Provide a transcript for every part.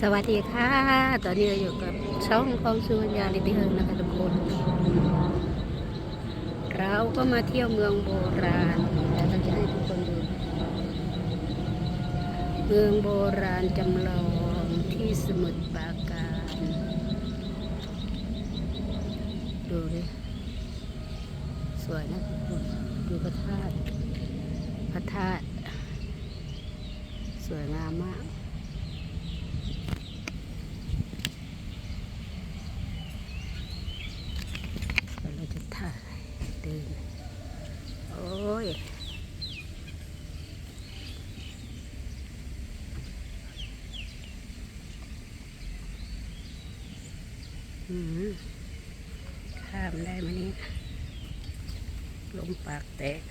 สวัสดีค่ะ ตอนนี้เราอยู่กับช่องของสุวรรณาลิติเฮิงนะคะทุกคน เราก็มาเที่ยวเมืองโบราณแล้วเราจะให้ทุกคนดู เมืองโบราณจำลองที่สมุทรปราการ ดูดิสวยนะทุกคน ดูพระธาตุ พระธาตุ สวยงามมาก เดี๋ยวเราจะถ่ายเดินโอ้ย อืม ข้ามได้ไหมนี่ลมปากแตก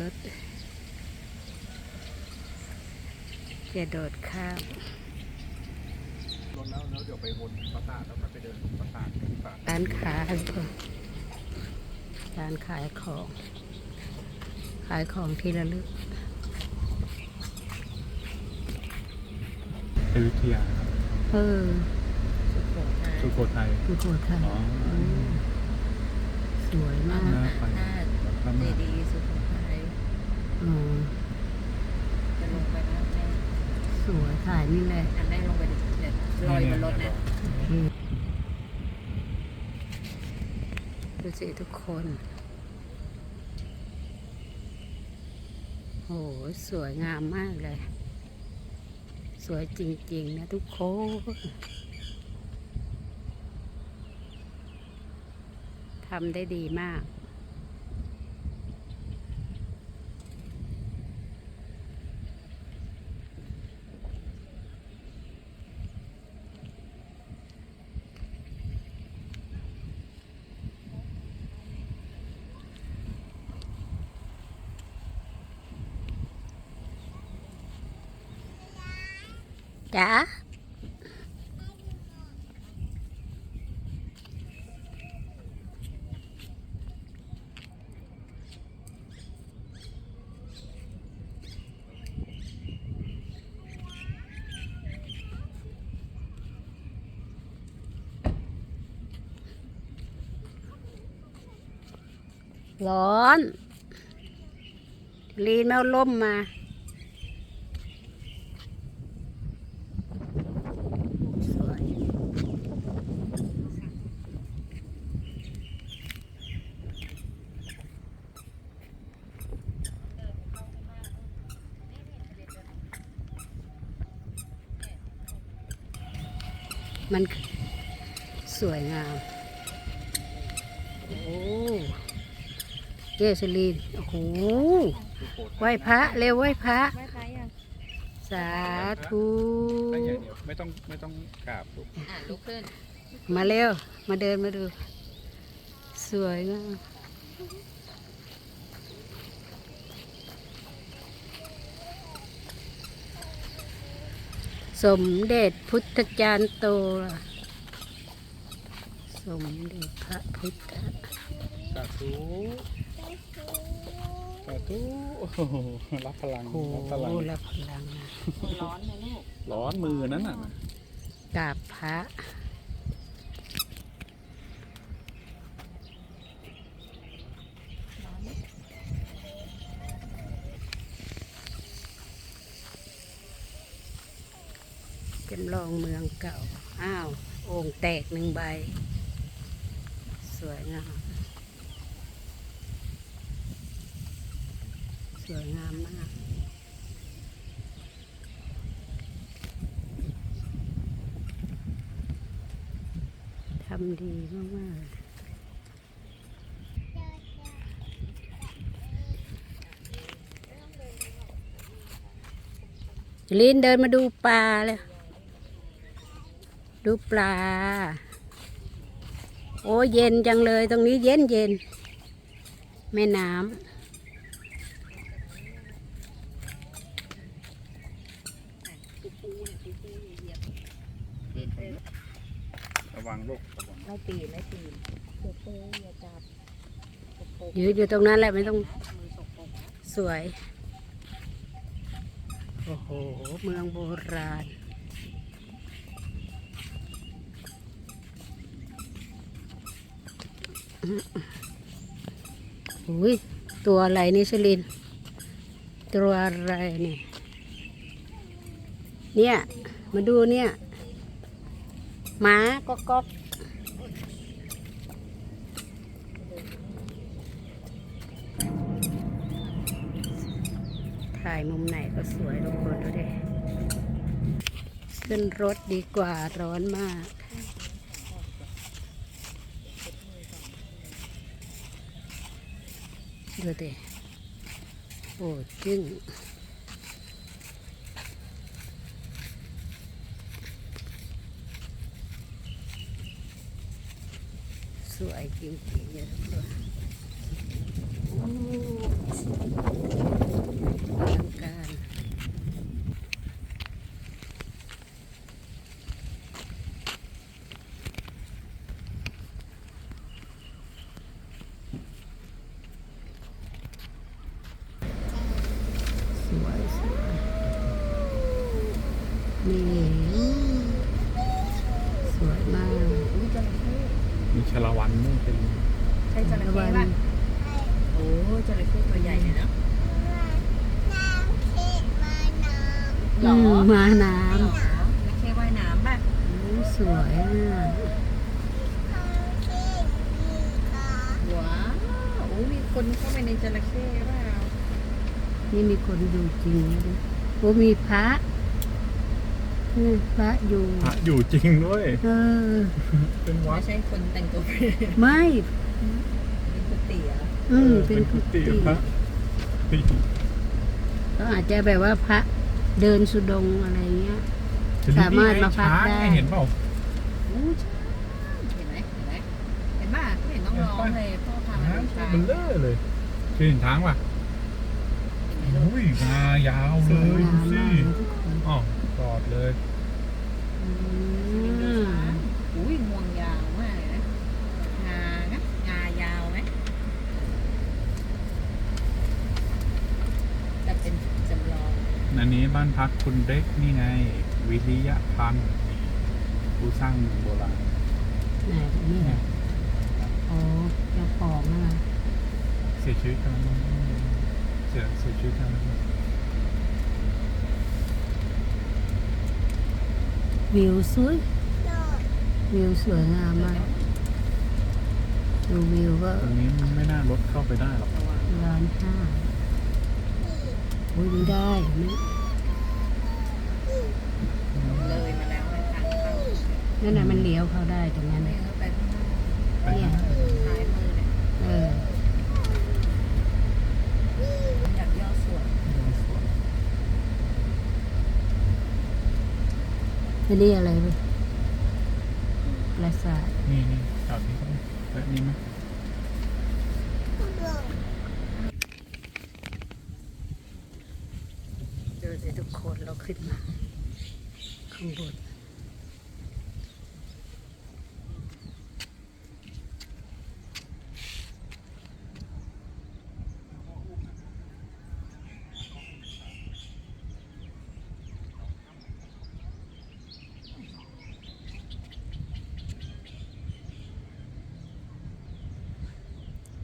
รถจะโดดข้ามรถแล้วแล้วเดี๋ยวไปวนปราสาทแล้วก็ไปเดินปราสาทกันปราสาทร้านค้าค่ะร้านขายของ ขายของที่ระลึก อยุธยาเออสุโขทัยสุโขทัยอ๋อมสวยมากน่าไปหน้าพระเจมหาดีย์สุโขทัยอืมจะลงไปนะแม่สวยถ่ายนี่แหละอันแม่ลงไปดิเดี๋ยวลอยบนรถนะดูสิทุกคนโอ้โห สวยงามมากเลยส วยจริงๆนะทุกคนทำได้ดีมาก จ้าร้อน ลีนแมวล่มมา สวย มันสวยงาม โอ้เจสลีนโอ้โหสุโขทัยไหว้พระ เร็วไหว้พระไม่ไปอะสาธุไม่ใหญ่เดี๋ยวไม่ต้องไม่ต้องกราบลูกอะลุกขึ้น มาเร็ว มาเดินมาดู สวยงาม สมเด็จพุทธจารย์โต สมเด็จพระพุทธ สาธุสาธุโอ้โหรับพลังโอ้รับพลังโหรับพลังนะร้อนนะลูกร้อนมือนั้นน่ะ กราบพระ จำลองเมืองเก่า อ้าวโอ่งแตกหนึ่งใบ สวยงาม สวยงามมากทำดีมากๆลินเดินมาดูปลาเลย ดูปลา โอ้เย็นจังเลยตรงนี้เย็นเย็น แม่น้ำระวังลูกระวังไม่ปีนไม่ปีนเดี๋ยวเตยอย่าจับโอ้โหยืนอยู่ตรงนั้นแหละไม่ต้องมือสกปรกนะสวย โอ้โห เมืองโบราณ อุ้ยตัวอะไรนี่ชลิน ตัวอะไรนี่ เนี่ย มาดูเนี่ยหมาก๊อกก๊อกถ่ายมุมไหนก็สวยทุกคนดูดิขึ้นรถดีกว่าร้อนมาก ดูดิโอ้จึ้งสวยจริงๆเลยทุกคนโอ้อลังการสวยสวยนี่สวยมาก อุ้ยจระเข้ มี ชลวันนู่นเป็นใช่จระเข้วัป่ะโอ้จระเข้ตัวใหญ่เลยเนาะหรอือมมาน้หรอจระเข้ว่ายน้ำป่ะำโอ้สวยอะว้าวโอ้มีคนเข้าไปในจระเข้เปล่านี่มีคนดูจริงนะดิโอ้มีพระ อืมพระอยู่ พระอยู่จริงด้วย เออ เป็นวัไม่ดใช่คนแต่งตัวเป็นไม่กุฏิเหรออืม เป็นกุฏิพระก็อาจจะแบบว่าพระเดินสุดงอะไรเงี้ย สามารถมาพักได้ช้างเห็นเปล่าโอ้ใช่เห็นไหมเห็นไหมเห็นป่ะไม่เห็นต้องร้องเลยพ่อพามาช้างดูช้างมันเลอะเลยเคยเห็นช้างป่ะเห็นไหมลูกอุ้ยงายาวสเลวยยงามดูสิมากเลยทุกคนอ๋อ กอดเลยอืดูมช้างอุ้ยงวงยาวมากเลยนะงานะงายาวไหมแต่เป็นจำลองอันนี้บ้านพักคุณเล็กนี่ไง วิริยะพันธ์ผู้สร้างเมืองโบราณไหนนี่แหละโอ้เจ้าของนะเสียชีวิตกันแล้วมั้งเสียเสียชีวิตกันแล้วมั้ง วิวสวยวิวสวยงามมากดูวิวก็ตรงนี้มันไม่น่ารถเข้าไปได้หรอกระวังล้านห้าโอ้ยไม่ได้ไม่เลยมาแล้วทางเข้านั่นน่ะมันเลี้ยวเข้าได้ตรงนั้นไม่น่ะ งั้นไปข้างหน้า ไป เนี่ย ข้างหน้า ซ้ายมือเนี่ย เออ อยากย่อส่วน อันนี้อะไรไปปราสาทนี่นี่จอดนี่ก็แบบนี้ไหมเจอแต่ทุกคนเราขึ้นมาข้างบน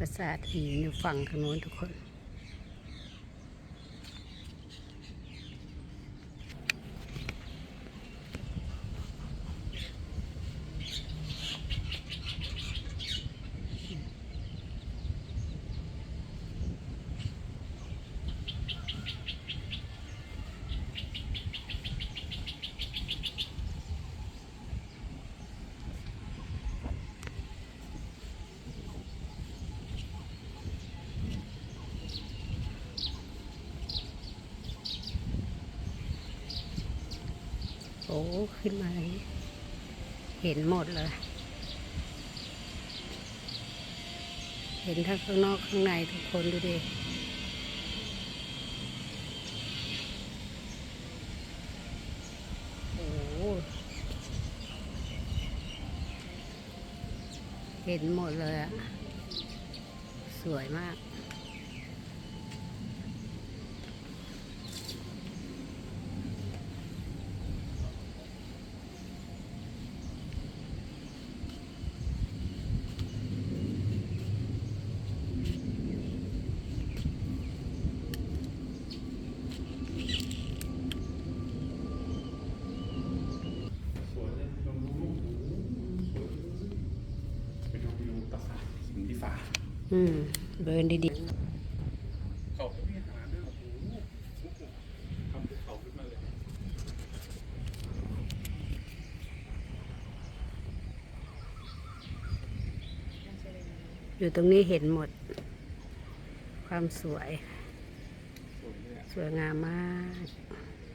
ปราสาทหินอยู่ฝั่งทางโน้นทุกคน ขึ้นมาอย่างนี้เห็นหมดเลย เห็นทั้งข้างนอกข้างในทุกคนดูดิโอ้เห็นหมดเลยอะสวยมาก สวยเลยลองดูรูปโอ้โหสวยเลยไปดูวิวปราสาทหินที่ฟ้า อืมเดินดีเขาก็มีหาด้วยโอ้โหโอ้โหทำภูเขาขึ้นมาเลยๆอยู่ตรงนี้เห็นหมด ความสวย สวยงามมาก